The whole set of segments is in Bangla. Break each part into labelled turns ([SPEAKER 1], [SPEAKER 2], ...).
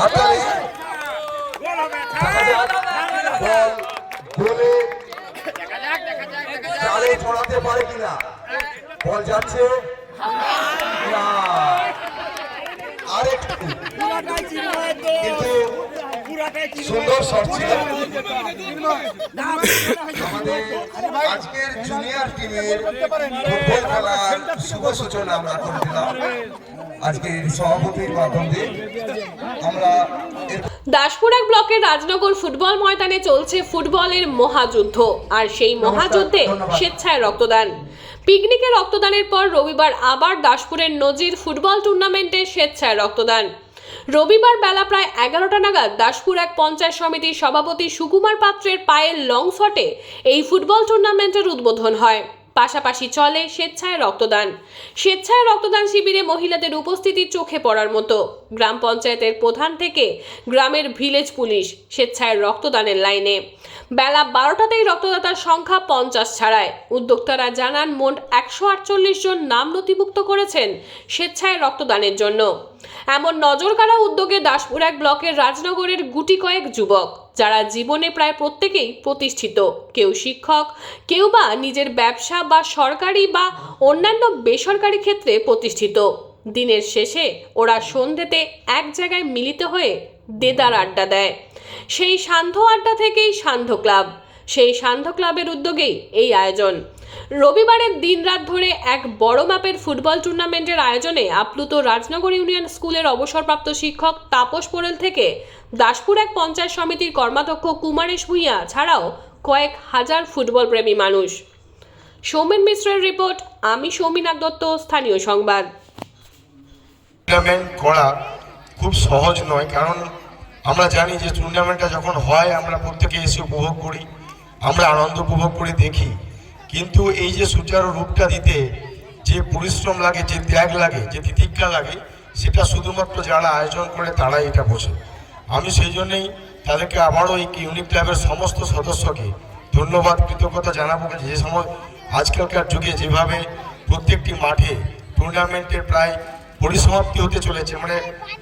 [SPEAKER 1] যাক বল গোলে জালে ছড়াতে পারে কিনা? বল যাচ্ছে। না। আরেকটু। কিন্তু সুন্দর শট ছিল। আমাদের আজকের জুনিয়র টিমের ফুটবল খেলার শুভ সূচনা আমরা করে দিলাম। আজকের সভাপতির মাধ্যমে আমরা এর
[SPEAKER 2] দাসপুর এক ব্লকের রাজনগর ফুটবল ময়দানে চলছে ফুটবলের মহাযুদ্ধ আর সেই মহাযুদ্ধে। স্বেচ্ছায় রক্তদান। পিকনিকে রক্তদানের পর রবিবার আবার দাসপুরের নজির ফুটবল টুর্নামেন্টে স্বেচ্ছায় রক্তদান। রবিবার বেলা প্রায় এগারোটা নাগাদ দাসপুর এক পঞ্চায়েত সমিতির সভাপতি সুকুমার পাত্রের পায়ের লং শটে এই ফুটবল টুর্নামেন্টের উদ্বোধন হয়। পাশাপাশি চলে স্বেচ্ছায় রক্তদান। স্বেচ্ছায় রক্তদান শিবিরে মহিলাদের উপস্থিতি চোখে পড়ার মতো। গ্রাম পঞ্চায়েতের প্রধান থেকে গ্রামের ভিলেজ পুলিশ স্বেচ্ছায় রক্তদানের লাইনে। বেলা বারোটাতেই রক্তদাতার সংখ্যা পঞ্চাশ ছাড়ায়। উদ্যোক্তারা জানান, মোট একশো আটচল্লিশ জন নাম নথিভুক্ত করেছেন স্বেচ্ছায় রক্তদানের জন্য। এমন নজরকাড়া উদ্যোগে দাসপুর এক ব্লকের রাজনগরের গুটি কয়েক যুবক, যারা জীবনে প্রায় প্রত্যেকেই প্রতিষ্ঠিত। কেউ শিক্ষক, কেউ বা নিজের ব্যবসা বা সরকারি বা অন্যান্য বেসরকারি ক্ষেত্রে প্রতিষ্ঠিত। দিনের শেষে ওরা সন্ধ্যেতে এক জায়গায় মিলিত হয়ে দেদার আড্ডা দেয়। সেই সান্ধ্য আড্ডা থেকেই সান্ধ্য ক্লাব। সেই সান্ধ্য ক্লাবের উদ্যোগেই এই আয়োজন। রবিবারের দিনরাত ধরে এক বড় মাপের ফুটবল টুর্নামেন্টের আয়োজনে আপ্লুত রাজনগর ইউনিয়ন স্কুলের অবসরপ্রাপ্ত শিক্ষক তাপস পোরেল থেকে দাসপুর এক পঞ্চায়েত সমিতির কর্মাধ্যক্ষ কুমারেশ ভূঁইয়া ছাড়াও কয়েক হাজার ফুটবল প্রেমী মানুষ। সৌমেন মিশ্রের রিপোর্ট, আমি সৌমিনাথ দত্ত, স্থানীয় সংবাদ।
[SPEAKER 3] করা খুব সহজ নয়, কারণ আমরা জানি যে টুর্নামেন্টটা যখন হয়, আমরা প্রত্যেকে এসে উপভোগ করি, আমরা আনন্দ উপভোগ করে দেখি। কিন্তু এই যে সুচারু রূপটা দিতে যে পরিশ্রম লাগে, যে ত্যাগ লাগে, যে তিতিক্ষা লাগে, সেটা শুধুমাত্র যারা আয়োজন করে তারাই এটা বোঝে। আমি সেই জন্যেই তাদেরকে আবারও এই ইউনিক ক্লাবের সমস্ত সদস্যকে ধন্যবাদ, কৃতজ্ঞতা জানাব যে সময় আজকালকার যুগে যেভাবে প্রত্যেকটি মাঠে টুর্নামেন্টের প্রায় পরিসমাপ্তি হতে চলেছে। মানে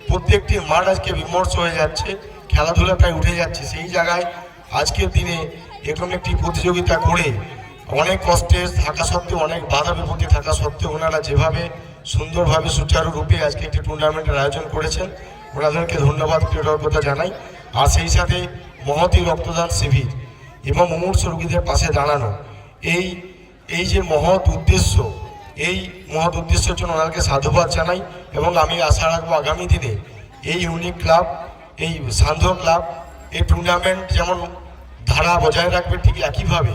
[SPEAKER 3] প্রত্যেকটি মাঠ আজকে বিমর্ষ হয়ে যাচ্ছে, খেলাধুলা প্রায় উঠে যাচ্ছে। সেই জায়গায় আজকের দিনে এরকম একটি প্রতিযোগিতা করে অনেক কষ্টে থাকা সত্ত্বেও, অনেক বাধা বিপত্তি থাকা সত্ত্বেও ওনারা যেভাবে সুন্দরভাবে সুচারুরূপে আজকে একটি টুর্নামেন্টের আয়োজন করেছেন, ওনাদেরকে ধন্যবাদ কৃতজ্ঞতা জানাই। আর সেই সাথে মহতি রক্তদান শিবির এবং মুমূর্ষ রোগীদের পাশে দাঁড়ানো। এই এই যে মহৎ উদ্দেশ্য এই মহৎ উদ্দেশ্যের জন্য ওনাদেরকে সাধুবাদ জানাই এবং আমি আশা রাখব আগামী দিনে এই ইউনিক ক্লাব এই সান্ধ্য ক্লাব এই টুর্নামেন্ট যেমন ধারা বজায় রাখবে ঠিক একইভাবে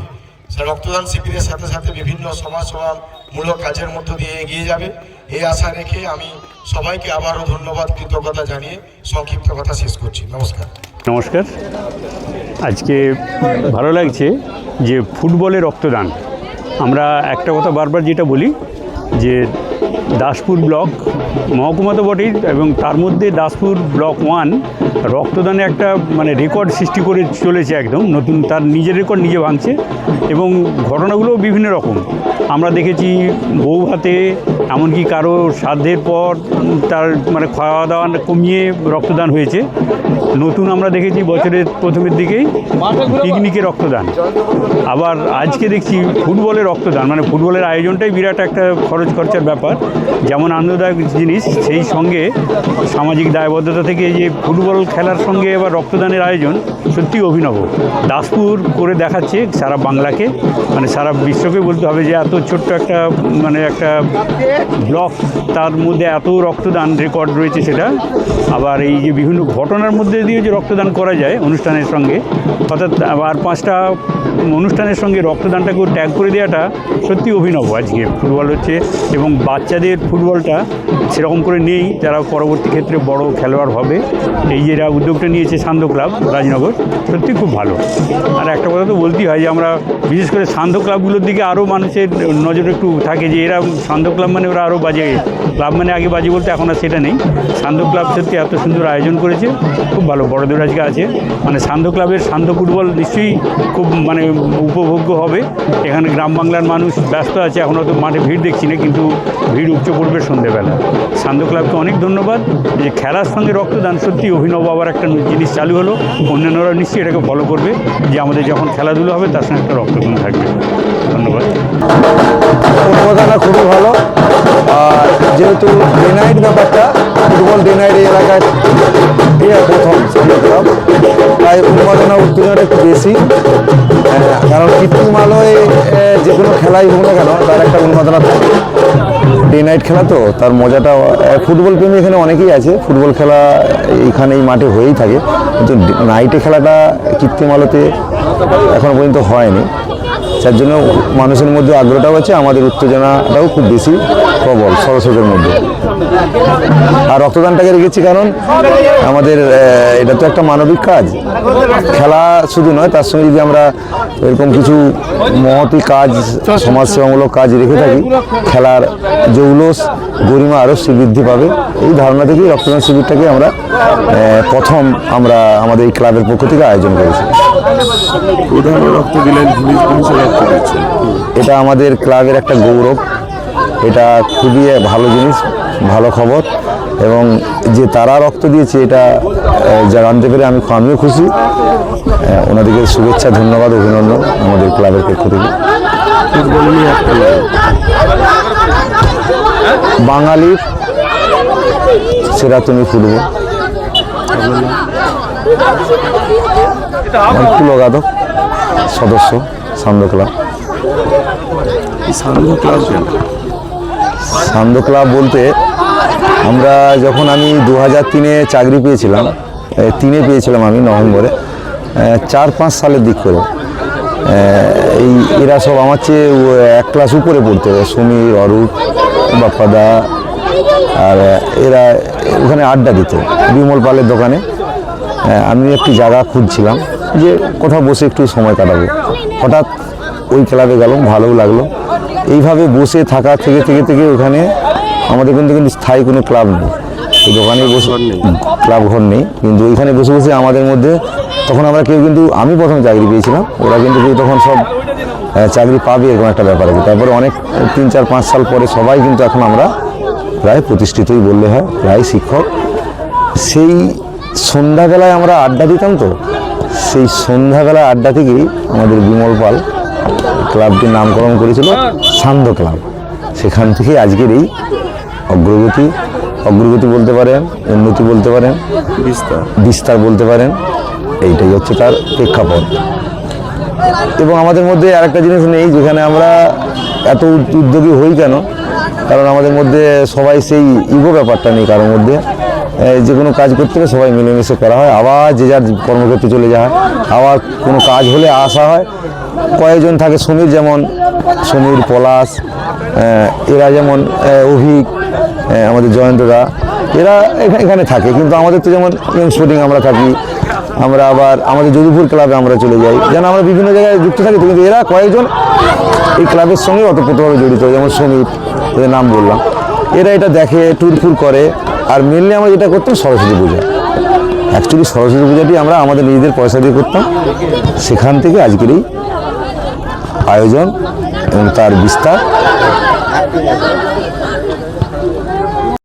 [SPEAKER 3] রক্তদান শিবিরের সাথে সাথে বিভিন্ন সমাজসেবামূলক কাজের মধ্য দিয়ে এগিয়ে যাবে। এই আশা রেখে আমি সবাইকে আবারও ধন্যবাদ, কৃতজ্ঞতা জানিয়ে সংক্ষিপ্ত কথা শেষ করছি। নমস্কার।
[SPEAKER 4] নমস্কার। আজকে ভালো লাগছে যে ফুটবলে রক্তদান। আমরা একটা কথা বারবার যেটা বলি যে দাসপুর ব্লক, মহকুমা তো বটেই, এবং তার মধ্যে দাসপুর ব্লক ওয়ান রক্তদানে একটা মানে রেকর্ড সৃষ্টি করে চলেছে একদম, নতুন, তার নিজের রেকর্ড নিজে ভাঙছে, এবং ঘটনাগুলো বিভিন্ন রকম। আমরা দেখেছি বউ হাতে এমনকি কারও সাধ্যের পর তার মানে খাওয়া দাওয়া কমিয়ে রক্তদান হয়েছে। নতুন আমরা দেখেছি বছরের প্রথমের দিকেই পিকনিকে রক্তদান। আবার আজকে দেখছি ফুটবলে রক্তদান মানে ফুটবলের আয়োজনটাই বিরাট একটা খরচ খরচার ব্যাপার। যেমন আনন্দদায়ক জিনিস, সেই সঙ্গে সামাজিক দায়বদ্ধতা থেকে যে ফুটবল খেলার সঙ্গে এবার রক্তদানের আয়োজন সত্যি অভিনব। দাসপুর করে দেখাচ্ছে সারা বাংলাকে মানে সারা বিশ্বকে বলতে হবে যে এত ছোট্ট একটা মানে একটা ব্লক, তার মধ্যে এত রক্তদান রেকর্ড রয়েছে সেটা। আবার এই যে বিভিন্ন ঘটনার মধ্যে দিয়ে যে রক্তদান করা যায় অনুষ্ঠানের সঙ্গে, অর্থাৎ আর পাঁচটা অনুষ্ঠানের সঙ্গে রক্তদানটাকেও ট্যাগ করে দেওয়াটা সত্যি অভিনব আজকে। ফুটবল হচ্ছে এবং বাচ্চাদের ফুটবলটা সেরকম করে নেই, যারা পরবর্তী ক্ষেত্রে বড় খেলোয়াড় হবে। এই যে এরা উদ্যোগটা নিয়েছে সান্ধ্য ক্লাব, রাজনগর, সত্যি খুব ভালো। আর একটা কথা তো বলতেই হয় যে আমরা, বিশেষ করে সান্ধ্য ক্লাবগুলোর দিকে আরও মানুষের নজর একটু থাকে যে এরা সান্ধ্য ক্লাব মানে ওরা আরও বাজে, ক্লাব মানে আগে বাজে বলতে এখন আর সেটা নেই। সান্ধ্য ক্লাব সত্যি এত সুন্দর আয়োজন করেছে, খুব ভালো। বড়দের আজকে আছে। মানে সান্ধ্য ক্লাবের সান্ধ্য ফুটবল নিশ্চয়ই খুব মানে উপভোগ্য হবে। এখানে গ্রাম বাংলার মানুষ ব্যস্ত আছে, এখন হয়তো মাঠে ভিড় দেখছি না, কিন্তু ভিড় উপচে পড়বে সন্ধেবেলা। সান্ধ্য ক্লাবকে অনেক ধন্যবাদ। যে খেলার সঙ্গে রক্তদান, সত্যি অভিনব আবার একটা জিনিস চালু হলো। অন্যান্যরা নিশ্চয়ই এটাকে ফলো করবে, যে আমাদের যখন খেলাধুলো হবে, তার সঙ্গে একটা রক্তদান থাকবে। ধন্যবাদ।
[SPEAKER 5] উদ্বোধনা খুবই ভালো। আর যেহেতু ডে নাইট ব্যাপারটা ফুটবল ডে নাইট এই এলাকায় প্রথম ক্লাব তাই উন্মাদনা উত্তেজনাটা একটু বেশি। আহ, কারণ কৃত্রিম আলোয় যে কোনো খেলাই হোক না কেন তার একটা উন্মাদনা থাকে। ডে নাইট খেলা তো তার মজাটা ফুটবল প্রেমী এখানে অনেকেই আছে। ফুটবল খেলা এইখানে এই মাঠে হয়েই থাকে। কিন্তু নাইটে খেলাটা কৃত্রিম আলোতে এখনও পর্যন্ত হয়নি। যার জন্য মানুষের মধ্যে আগ্রহটাও আছে আমাদের উত্তেজনাটাও খুব বেশি। প্রবল সরস্বতের মধ্যে। আর রক্তদানটাকে রেখেছি কারণ আমাদের এটা তো একটা মানবিক কাজ। খেলা শুধু নয় তার সঙ্গে যদি আমরা এরকম কিছু মহতি কাজ সমাজসেবামূলক কাজ রেখে থাকি খেলার জৌলস গরিমা আরও বৃদ্ধি পাবে। এই ধারণা থেকেই রক্তদান শিবিরটাকে আমরা প্রথম আমরা আমাদের এই ক্লাবের পক্ষ থেকে আয়োজন করেছি। এটা আমাদের ক্লাবের একটা গৌরব। এটা খুবই ভালো জিনিস, ভালো খবর। এবং যে তারা রক্ত দিয়েছে, এটা যা জানতে পেরে আমি আমিও খুশি। ওনাদেরকে শুভেচ্ছা, ধন্যবাদ, অভিনন্দন আমাদের ক্লাবের পক্ষ থেকে। বাঙালির সেরা তুমি ফুটবল। পুলগাদক সদস্য সান্দ ক্লাব।
[SPEAKER 6] সান্ধ্য ক্লাব
[SPEAKER 5] সান্ধ্য ক্লাব বলতে আমরা যখন আমি দু হাজার তিনে চাকরি পেয়েছিলাম তিনে পেয়েছিলাম আমি নভেম্বরে চার পাঁচ সালের দিক করে। এই, এরা সব আমার চেয়ে এক ক্লাস উপরে পড়তো, সমীর, অরূপ, বাপ্পাদা, আর এরা ওখানে আড্ডা দিত, বিমল পালের দোকানে। আমি একটি জায়গা খুঁজছিলাম যে কোথাও বসে একটু সময় কাটাবো। হঠাৎ ওই ক্লাবে গেলাম, ভালোও লাগল। এইভাবে বসে থাকা থেকে থেকে থেকে ওখানে আমাদের কিন্তু কিন্তু স্থায়ী কোনো ক্লাব নেই। এই দোকানে বসে ক্লাব ঘর নেই। কিন্তু ওইখানে বসে বসে আমাদের মধ্যে তখন আমরা কেউ কিন্তু আমি প্রথম চাকরি পেয়েছিলাম। ওরা কিন্তু কেউ তখন সব চাকরি পাবে এরকম একটা ব্যাপার আছে। তারপরে অনেক তিন চার পাঁচ সাল পরে সবাই কিন্তু এখন আমরা প্রায় প্রতিষ্ঠিতই বললে হয় প্রায় শিক্ষক। সেই সন্ধ্যাবেলায় আমরা আড্ডা দিতাম তো। সেই সন্ধ্যাবেলায় আড্ডা থেকেই আমাদের বিমল পাল ক্লাবটির নামকরণ করেছিল সান্ধ্য ক্লাব। সেখান থেকে আজকের এই অগ্রগতি অগ্রগতি বলতে পারেন উন্নতি বলতে পারেন
[SPEAKER 6] বিস্তার।
[SPEAKER 5] বিস্তার বলতে পারেন এইটাই হচ্ছে তার প্রেক্ষাপট। এবং আমাদের মধ্যে আরেকটা জিনিস নেই যেখানে আমরা এত উদ্যোগী হই কেন? কারণ আমাদের মধ্যে সবাই সেই ইগো ব্যাপারটা নেই কারোর মধ্যে। যে কোনো কাজ করতে হলে সবাই মিলেমিশে করা হয়। আবার যে যার কর্মক্ষেত্রে চলে যায়, আবার কোনো কাজ হলে আসা হয়। কয়েকজন থাকে সমীর যেমন, সমীর, পলাশ এরা যেমন অভিক আমাদের জয়ন্তদা এরা এখা- এখানে থাকে। কিন্তু আমাদের তো যেমন স্পোর্টিং আমরা থাকি, আমরা আবার আমাদের যদুপুর ক্লাবে আমরা চলে যাই। যেন আমরা বিভিন্ন জায়গায় যুক্ত থাকি কিন্তু এরা কয়েকজন এই ক্লাবের সঙ্গে অতপ্রতভাবে জড়িত। যেমন সমীর, এদের নাম বললাম। এরা এটা দেখে ট্যুর ফুর করে। আর মেনলি আমরা যেটা করতাম সরস্বতী পূজা। অ্যাকচুয়ালি সরস্বতী পূজাটি আমরা আমাদের নিজেদের পয়সা দিয়ে করতাম। সেখান থেকে আজকের এই আয়োজন এবং তার বিস্তার